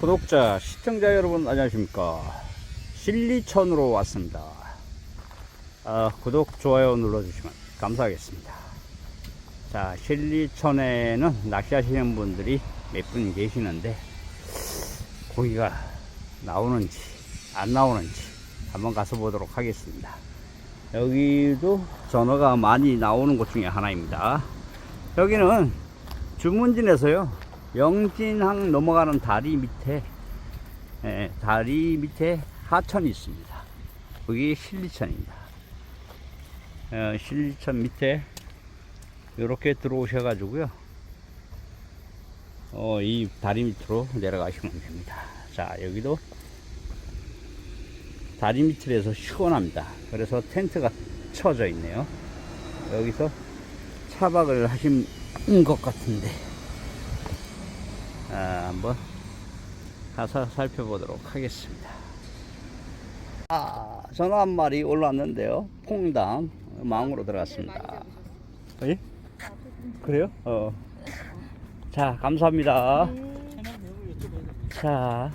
구독자, 시청자 여러분 안녕하십니까? 신리천으로 왔습니다. 아, 구독, 좋아요 눌러주시면 감사하겠습니다. 자 신리천에는 낚시하시는 분들이 몇 분 계시는데 고기가 나오는지 안 나오는지 한번 가서 보도록 하겠습니다. 여기도 전어가 많이 나오는 곳 중에 하나입니다. 여기는 주문진에서요 영진항 넘어가는 다리 밑에 예, 다리 밑에 하천이 있습니다. 여기 신리천입니다. 어, 신리천 밑에 이렇게 들어오셔 가지고요. 어, 이 다리 밑으로 내려가시면 됩니다. 자 여기도 다리 밑이라서 시원합니다. 그래서 텐트가 쳐져 있네요. 여기서 차박을 하신 것 같은데 아, 한번 가서 살펴보도록 하겠습니다. 아, 전어 한 마리 올랐는데요. 퐁당 망으로 들어갔습니다. 예? 그래요? 어. 자, 감사합니다. 자,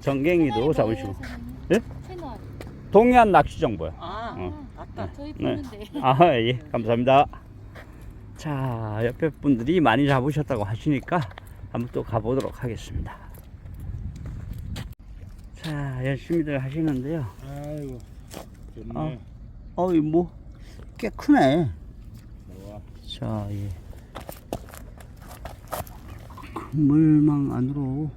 정갱이도 잡으시고. 예? 채널. 동해안 낚시 정보요. 아, 어. 아까 저희 네. 보는데. 아, 예, 감사합니다. 자, 옆에 분들이 많이 잡으셨다고 하시니까 한번 또 가보도록 하겠습니다. 자, 열심히들 하시는데요. 아이고 좋네. 어. 어 이, 뭐, 꽤 크네. 좋아. 자, 예. 물망 안으로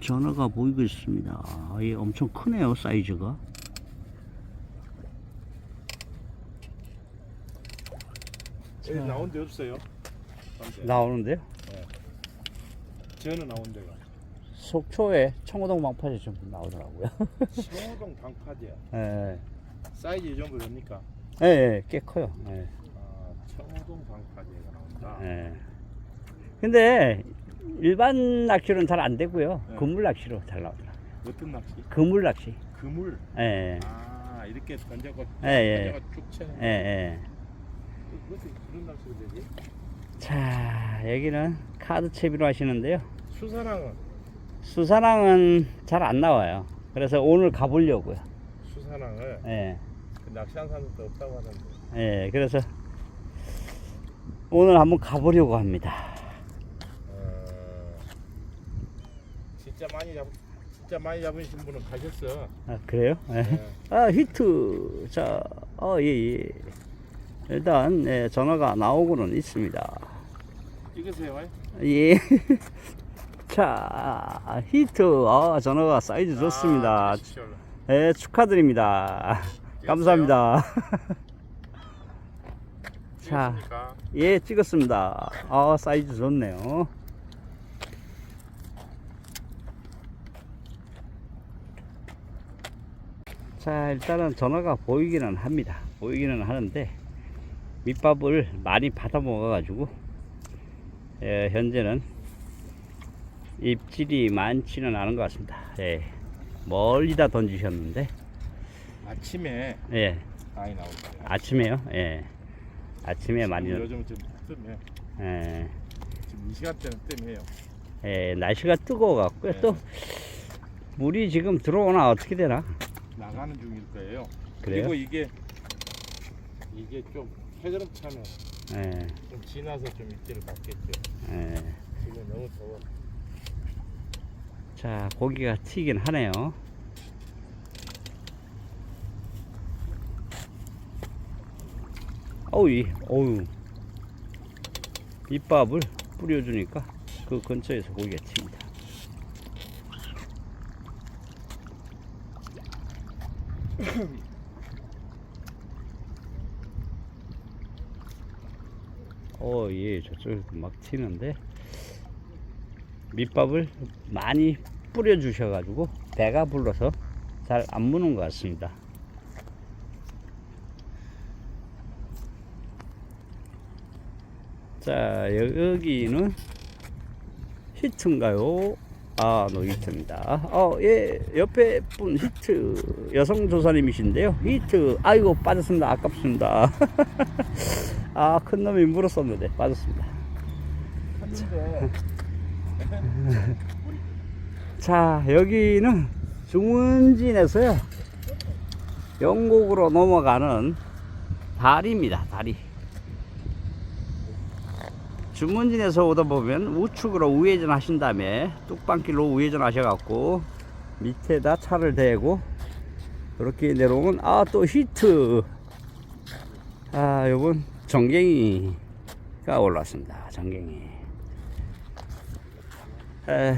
전어가 보이고 있습니다. 아, 예, 엄청 크네요, 사이즈가. 여기 나온 데 없어요. 나오는데요. 저는 나온 데가 속초에 청호동 방파제 좀 나오더라고요. 신호동 방파제야. 예, 사이즈 이 정도 됩니까? 예, 예, 꽤 커요. 예, 아, 청호동 방파제가 나온다. 예. 근데 일반 낚시로는 잘 안 되고요. 네. 그물 낚시로 잘 나오더라고요. 어떤 낚시? 그물 낚시. 그물. 예, 아, 이렇게 던져가 예, 예. 던져가 쭉 채는. 예, 예. 무슨 그런 낚시가 되지? 자, 여기는 카드 채비로 하시는데요. 수사랑은 수산항은 잘 안 나와요. 그래서 오늘 가보려고요. 수사랑을 예, 그 낚시한 사람도 없다고 하던데. 예. 그래서 오늘 한번 가보려고 합니다. 어, 진짜 많이 잡 진짜 많이 잡으신 분은 가셨어. 아, 그래요? 예. 네. 아, 히트. 자, 어, 예, 예. 일단, 예, 전화가 나오고는 있습니다. 찍으세요. 예. 자, 히트. 아, 전화가 사이즈 좋습니다. 아. 예, 축하드립니다. 감사합니다. 자? 예, 찍었습니다. 아, 사이즈 좋네요. 자, 일단은 전화가 보이기는 합니다. 보이기는 하는데, 밑밥을 많이 받아 먹어가지고, 예, 현재는 입질이 많지는 않은 것 같습니다. 예, 멀리 다 던지셨는데, 아침에 예, 많이 거예요. 아침에요. 예, 아침에 많이, 요즘 좀 뜨면 예, 지금 이 시간대는 뜸해요. 예, 날씨가 뜨거워 갖고요. 네. 또 물이 지금 들어오나 어떻게 되나? 나가는 중일 거예요. 그래요? 그리고 이게 이게 좀 해저름 차면 예, 좀 지나서 좀 입질을 받겠죠. 예. 지금 너무 더워. 자, 고기가 튀긴 하네요. 어우, 이, 어우. 밑밥을 뿌려주니까 그 근처에서 고기가 튑니다. 어, 예, 저쪽에서 막 튀는데 밑밥을 많이 뿌려 주셔 가지고 배가 불러서 잘 안 무는 것 같습니다. 자 여기는 히트인가요? 아 노히트입니다. 어, 예 옆에 분 히트 여성 조사님이신데요. 히트 아이고 빠졌습니다. 아깝습니다. 아 큰 놈이 물었었는데 빠졌습니다. 자, 여기는 중원진에서요. 영국으로 넘어가는 다리입니다. 다리. 중문진에서 오다 보면 우측으로 우회전 하신 다음에 뚝방길로 우회전 하셔갖고 밑에다 차를 대고 그렇게 내려오면 아 또 히트 아 요건 정갱이가 올랐습니다. 정갱이. 에,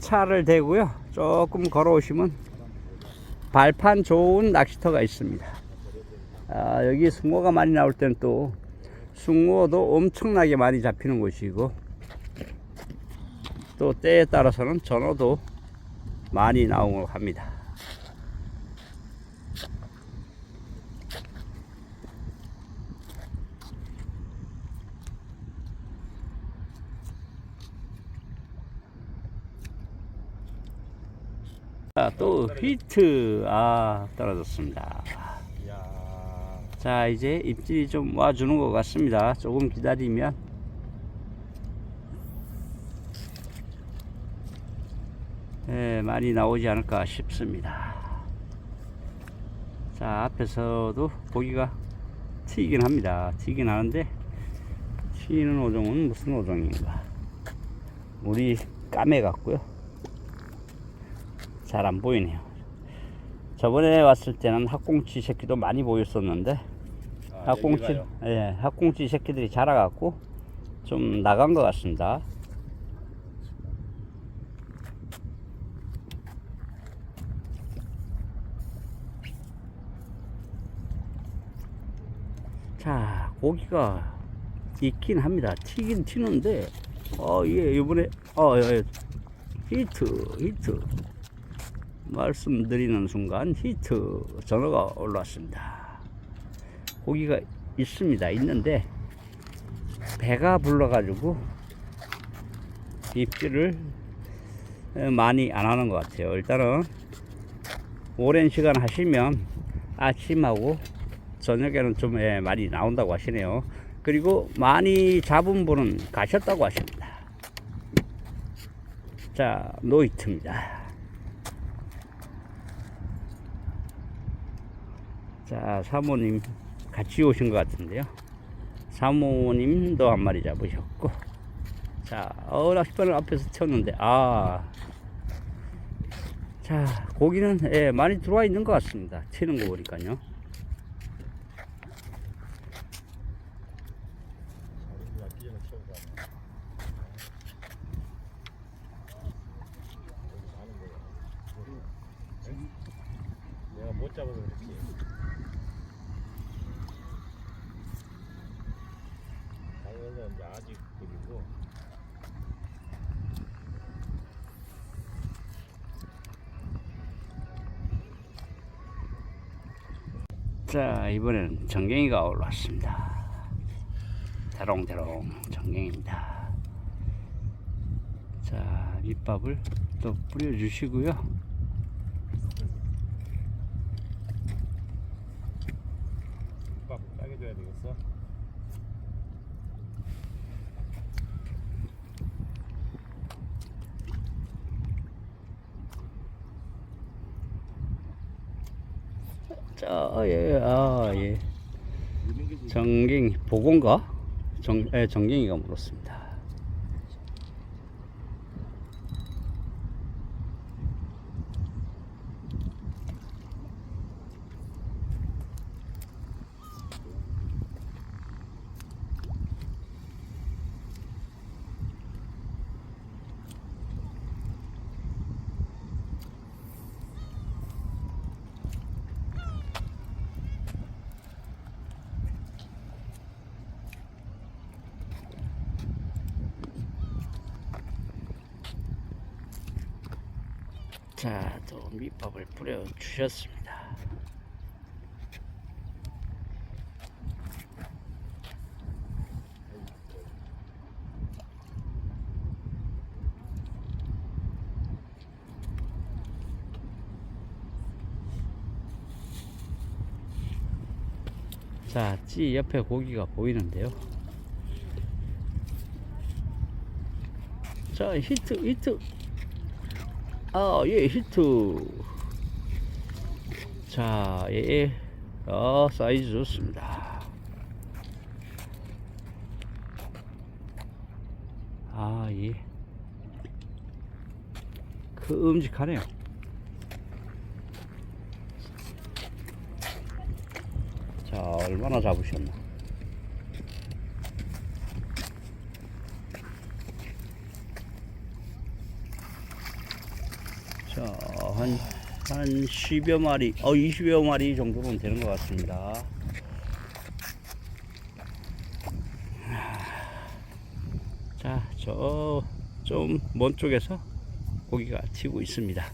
차를 대고요. 조금 걸어오시면 발판 좋은 낚시터가 있습니다. 아, 여기 숭어가 많이 나올 때는 또 숭어도 엄청나게 많이 잡히는 곳이고 또 때에 따라서는 전어도 많이 나오고 합니다. 자, 또 히트. 아 떨어졌습니다. 야자 이제 입질이 좀 와주는 것 같습니다. 조금 기다리면. 예, 많이 나오지 않을까 싶습니다. 자 앞에서도 고기가 튀긴 합니다. 튀긴 하는데 튀는 오종은 무슨 오종인가? 물이 까매 같고요 잘 안 보이네요 저번에 왔을 때는 학꽁치 새끼도 많이 보였었는데 아, 학꽁치. 예, 학꽁치 새끼들이 자라갖고 좀 나간 것 같습니다. 자, 고기가 있긴 합니다. 튀긴 튀는데, 어, 예, 이번에, 어, 예, 히트, 히트. 말씀드리는 순간 히트 전화가 올라왔습니다. 고기가 있습니다. 있는데 배가 불러가지고 입질을 에, 많이 안 하는 것 같아요. 일단은 오랜 시간 하시면 아침하고 저녁에는 좀 예, 많이 나온다고 하시네요. 그리고 많이 잡은 분은 가셨다고 하십니다. 자, 노이트입니다. 자, 사모님 같이 오신 것 같은데요. 사모님도 한 마리 잡으셨고, 자, 어, 낚싯바늘 앞에서 쳤는데, 아, 자, 고기는 예, 많이 들어와 있는 것 같습니다. 치는 거 보니까요. 우리가 기존에 치고 가네. 여기 사는 거야. 응? 내가 못 잡아서 그렇지. 당연히 이제 아직 그리고 자, 이번에는 정갱이가 올라왔습니다. 대롱대롱 정갱입니다. 자, 밑밥을 또 뿌려주시고요. 밥 싸게 줘야 되겠어. 자, 예, 아, 예. 정갱이, 보건가? 정, 예, 정갱이가 물었습니다. 자, 또 밑밥을 뿌려 주셨습니다. 자, 찌 옆에 고기가 보이는데요. 자, 히트, 히트. 아, 예, 히트. 자, 예. 아, 사이즈 좋습니다. 아, 예. 그 음직하네요. 자, 얼마나 잡으셨나? 자, 한, 한 10여 마리, 어, 20여 마리 정도는 되는 것 같습니다. 자, 저, 좀 먼 쪽에서 고기가 튀고 있습니다.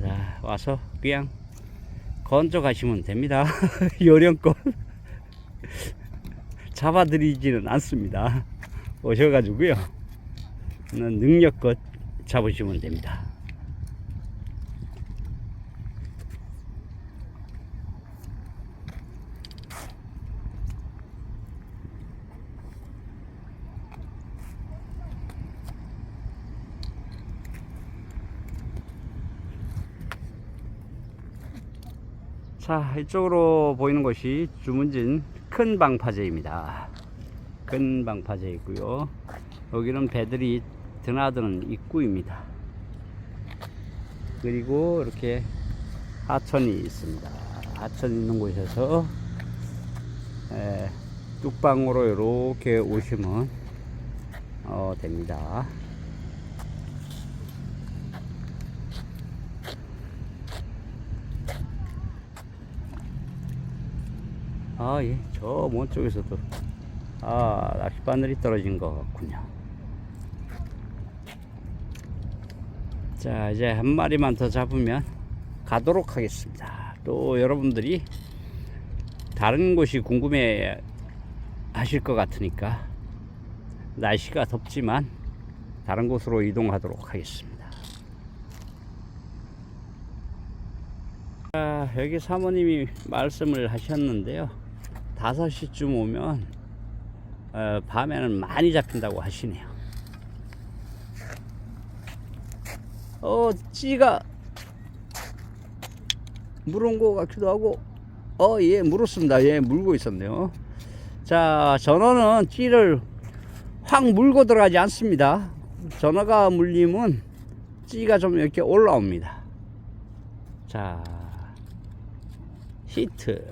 자, 와서 그냥 건져 가시면 됩니다. 요령껏. 잡아드리지는 않습니다. 오셔가지고요. 능력껏 잡으시면 됩니다. 자, 이쪽으로 보이는 것이 주문진 큰 방파제입니다. 큰 방파제 있고요. 여기는 배들이 드나드는 입구입니다. 그리고 이렇게 하천이 있습니다. 하천 있는 곳에서 에, 뚝방으로 이렇게 오시면 어, 됩니다. 아, 예, 저 먼 쪽에서도 아, 낚싯바늘이 떨어진 것 같군요. 자, 이제 한 마리만 더 잡으면 가도록 하겠습니다. 또 여러분들이 다른 곳이 궁금해 하실 것 같으니까 날씨가 덥지만 다른 곳으로 이동하도록 하겠습니다. 자, 여기 사모님이 말씀을 하셨는데요. 5시쯤 오면 어, 밤에는 많이 잡힌다고 하시네요. 어, 찌가 물은 것 같기도 하고, 어, 예, 물었습니다. 예, 물고 있었네요. 자, 전어는 찌를 확 물고 들어가지 않습니다. 전어가 물리면 찌가 좀 이렇게 올라옵니다. 자, 히트.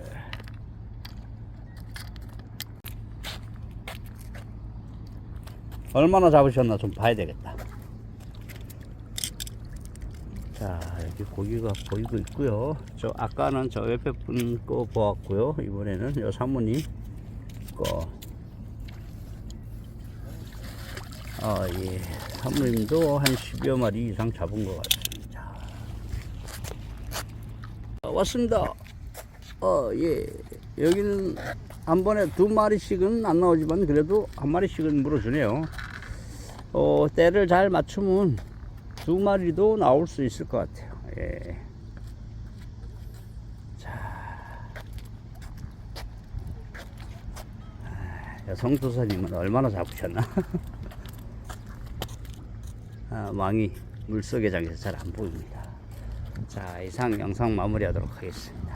얼마나 잡으셨나 좀 봐야 되겠다. 자, 여기 고기가 보이고 있고요. 저 아까는 저 옆에 분 거 보았고요. 이번에는 요 사모님 거. 아, 예. 사모님도 한 10여 마리 이상 잡은 것 같습니다. 아, 왔습니다. 어, 예. 여기는 한 번에 두 마리씩은 안 나오지만 그래도 한 마리씩은 물어주네요. 어, 때를 잘 맞추면 두 마리도 나올 수 있을 것 같아요. 예. 자. 아, 성도사님은 얼마나 잡으셨나? 아, 망이 물속의 장에서 잘 안 보입니다. 자, 이상 영상 마무리하도록 하겠습니다.